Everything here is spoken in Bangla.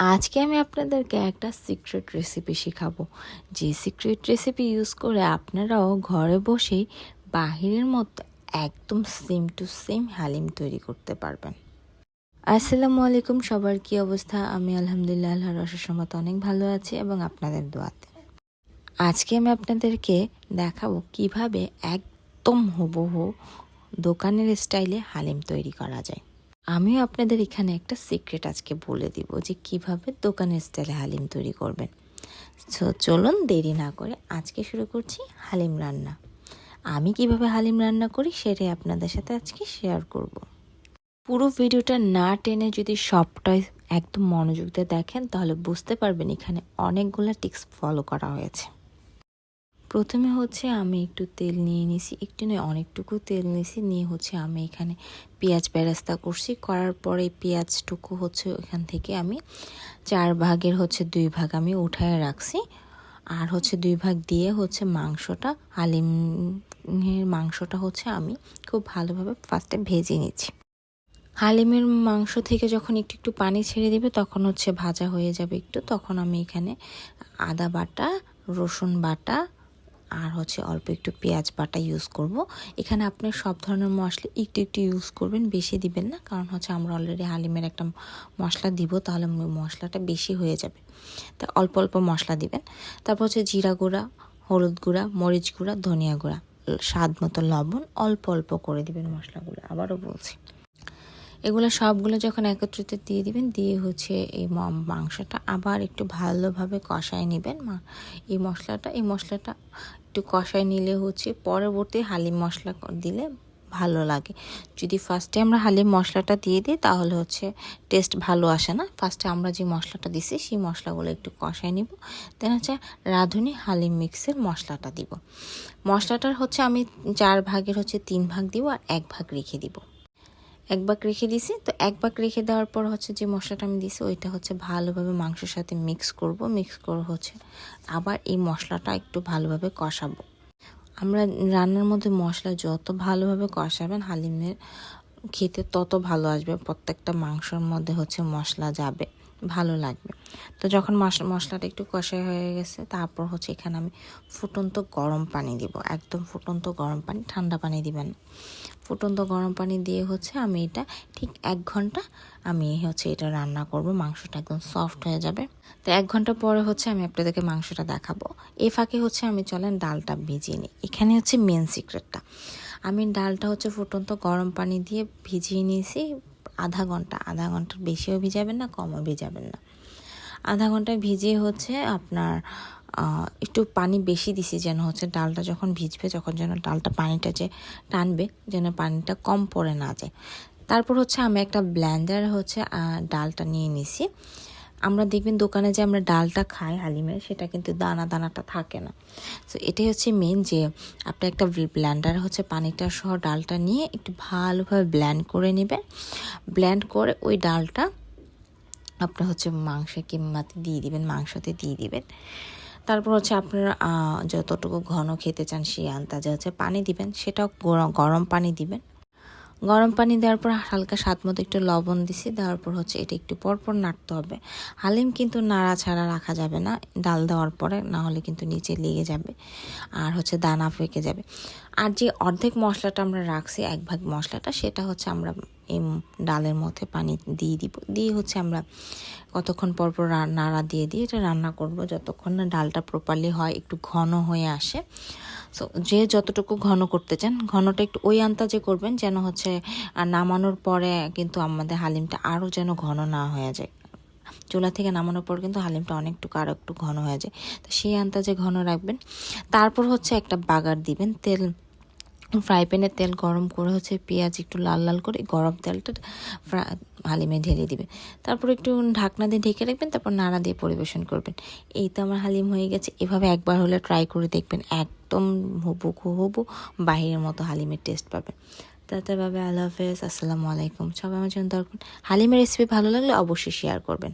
আজকে আমি আপনাদেরকে একটা সিক্রেট রেসিপি শেখাবো। যে সিক্রেট রেসিপি ইউজ করে আপনারাও ঘরে বসেই বাহিরের মতো একদম সেম টু সেম হালিম তৈরি করতে পারবেন। আসসালামু আলাইকুম, সবার কি অবস্থা? আমি আলহামদুলিল্লাহ, আল্লাহর রসের সময় অনেক ভালো আছি এবং আপনাদের দোয়াতে। আজকে আমি আপনাদেরকে দেখাবো কীভাবে একদম হুবহু দোকানের স্টাইলে হালিম তৈরি করা যায়। আমিও আপনাদের এখানে একটা সিক্রেট আজকে বলে দিব যে কীভাবে দোকানের স্টাইলে হালিম তৈরি করবেন। সো চলুন দেরি না করে আজকে শুরু করছি হালিম রান্না। আমি কীভাবে হালিম রান্না করি সেটাই আপনাদের সাথে আজকে শেয়ার করব। পুরো ভিডিওটা না টেনে যদি সবটাই একদম মনোযোগ দিয়ে দেখেন, তাহলে বুঝতে পারবেন এখানে অনেকগুলো টিক্স ফলো করা হয়েছে। প্রথমে হচ্ছে আমি একটু তেল নিয়ে নিয়েছি একটু নয়, অনেকটুকু তেল নিয়েছি নিয়ে হচ্ছে আমি এখানে পেঁয়াজ বেরাস্তা করছি। করার পরে পেঁয়াজটুকু হচ্ছে ওখান থেকে আমি চার ভাগের হচ্ছে দুই ভাগ আমি উঠায় রাখছি। আর হচ্ছে দুই ভাগ দিয়ে হচ্ছে মাংসটা, হালিমের মাংসটা হচ্ছে আমি খুব ভালোভাবে ফার্স্টে ভেজে নিচ্ছি। হালিমের মাংস থেকে যখন একটু একটু পানি ছেড়ে দেবে, তখন হচ্ছে ভাজা হয়ে যাবে একটু। তখন আমি এখানে আদা বাটা, রসুন বাটা আর হচ্ছে অল্প একটু পেঁয়াজ বাটা ইউজ করব। এখানে আপনি সব ধরনের মশলা একটু একটু ইউজ করবেন, বেশি দিবেন না, কারণ হচ্ছে আমরা অলরেডি হালিমের একটা মশলা দিব, তাহলে মশলাটা বেশি হয়ে যাবে। তা অল্প অল্প মশলা দিবেন। তারপর হচ্ছে জিরা গুঁড়া, হলুদ গুঁড়া, মরিচ গুঁড়া, ধনিয়া গুঁড়া, স্বাদ মতো লবণ, অল্প অল্প করে দিবেন মশলাগুলো। আবারও বলছি। এগুলো সবগুলো যখন একত্রিত দিয়ে দিবেন, দিয়ে হচ্ছে এই মাংসটা আবার একটু ভালোভাবে কষায় নেবেন। এই মশলাটা এই মশলাটা একটু কষায় নিলে হচ্ছে পরবর্তী হালিম মশলা দিলে ভালো লাগে। যদি ফার্স্টে আমরা হালিম মশলাটা দিয়ে দিই, তাহলে হচ্ছে টেস্ট ভালো আসে না। ফার্স্টে আমরা যে মশলাটা দিছি, সেই মশলাগুলো একটু কষায় নিব। দেন হচ্ছে রাঁধুনি হালিম মিক্সের মশলাটা দিব। মশলাটার হচ্ছে আমি চার ভাগের হচ্ছে তিন ভাগ দিব আর এক ভাগ রেখে দিব। এক ভাগ রেখে দিছি। তো এক ভাগ রেখে দেওয়ার পর হচ্ছে যে মশলাটা আমি দিছি, ওইটা হচ্ছে ভালোভাবে মাংসের সাথে মিক্স করব। মিক্স করে হচ্ছে আবার এই মশলাটা একটু ভালোভাবে কষাবো। আমরা রান্নার মধ্যে মশলা যত ভালোভাবে কষাবেন, হালিমের খেতে তত ভালো আসবে। প্রত্যেকটা মাংসর মধ্যে হচ্ছে মশলা যাবে, ভালো লাগবে। তো যখন মশলাটা একটু কষাই হয়ে গেছে, তারপর হচ্ছে এখানে আমি ফুটন্ত গরম পানি দিব। একদম ফুটন্ত গরম পানি, ঠান্ডা পানি দিবেন ফুটন্ত গরম পানি দিয়ে হচ্ছে আমি এটা ঠিক এক ঘণ্টা আমি হচ্ছে এটা রান্না করব। মাংসটা একদম সফট হয়ে যাবে। তো এক ঘণ্টা পরে হচ্ছে আমি আপনাদেরকে মাংসটা দেখাবো। এ ফাঁকে হচ্ছে আমি চলেন ডালটা ভিজিয়ে নিই। এখানে হচ্ছে মেন সিক্রেটটা আমি ডালটা হচ্ছে ফুটন্ত গরম পানি দিয়ে ভিজিয়ে নিয়েছি। আধা ঘণ্টা, আধা ঘণ্টার বেশিও ভিজাবেন না, কমও ভিজাবেন না। আধা ঘন্টায় ভিজিয়ে হচ্ছে আপনার একটু পানি বেশি দিছি যেন হচ্ছে ডালটা যখন ভিজবে যখন যেন ডালটা পানিটা যে টানবে, যেন পানিটা কম পড়ে না যায়। তারপর হচ্ছে আমি একটা ব্ল্যান্ডার হচ্ছে ডালটা নিয়ে নিছি। আমরা দেখবেন দোকানে যে আমরা ডালটা খাই হালিমের সেটা কিন্তু দানা দানাটা থাকে না। সো এটাই হচ্ছে মেন যে আপনি একটা ব্ল্যান্ডার হচ্ছে পানিটা সহ ডালটা নিয়ে একটু ভালোভাবে ব্ল্যান্ড করে নেবেন। ব্ল্যান্ড করে ওই ডালটা আপনার হচ্ছে মাংসে কিংবাতে দিয়ে দিবেন, মাংসতে দিয়ে দিবেন। তারপর হচ্ছে আপনারা যতটুকু ঘন খেতে চান সেই আন্দাজে হচ্ছে পানি দিবেন। সেটাও গরম পানি দিবেন। গরম পানি দেওয়ার পর হালকা স্বাদ মতো একটু লবণ দিছি। দেওয়ার পর হচ্ছে এটা একটু পরপর নাড়তে হবে। হালিম কিন্তু নাড়া ছাড়া রাখা যাবে না। ডাল দেওয়ার পরে না হলে কিন্তু নিচে লেগে যাবে আর হচ্ছে দানা ফেঁকে যাবে। আর যে অর্ধেক মশলাটা আমরা রাখছি, এক ভাগ মশলাটা, সেটা হচ্ছে আমরা এই ডালের মধ্যে পানি দিয়ে দিব। দিয়ে হচ্ছে আমরা কতক্ষণ পর পর নাড়া দিয়ে দিয়ে এটা রান্না করব। যতক্ষণ না ডালটা প্রপারলি হয়, একটু ঘন হয়ে আসে। সো যে যতটুকু ঘন করতে চান, ঘনটা একটু ওই আন্তাজে করবেন যেন হচ্ছে নামানোর পরে কিন্তু আমাদের হালিমটা আরও যেন ঘন না হয়ে যায়। চুলা থেকে নামানোর পর কিন্তু হালিমটা অনেকটুকু আরও একটু ঘন হয়ে যায়। তো সেই আন্তাজে ঘন রাখবেন। তারপর হচ্ছে একটা বাগার দিবেন। তেল ফ্রাই প্যানে তেল গরম করে হচ্ছে পেঁয়াজ একটু লাল লাল করে গরম তেলটা হালিমে ঢেলে দিবেন তারপর একটু ঢাকনা দিয়ে ঢেকে রাখবেন, তারপর নাড়া দিয়ে পরিবেশন করবেন। এই তো আমার হালিম হয়ে গেছে। এভাবে একবার হলে ট্রাই করে দেখবেন, একদম হবু হবু বাহিরের মতো হালিমের টেস্ট পাবেন। তাতে ভাবে আল্লাহ হাফেজ। আসসালামু আলাইকুম। সবাই আমার জন্য দরকার হালিমের রেসিপি ভালো লাগলে অবশ্যই শেয়ার করবেন।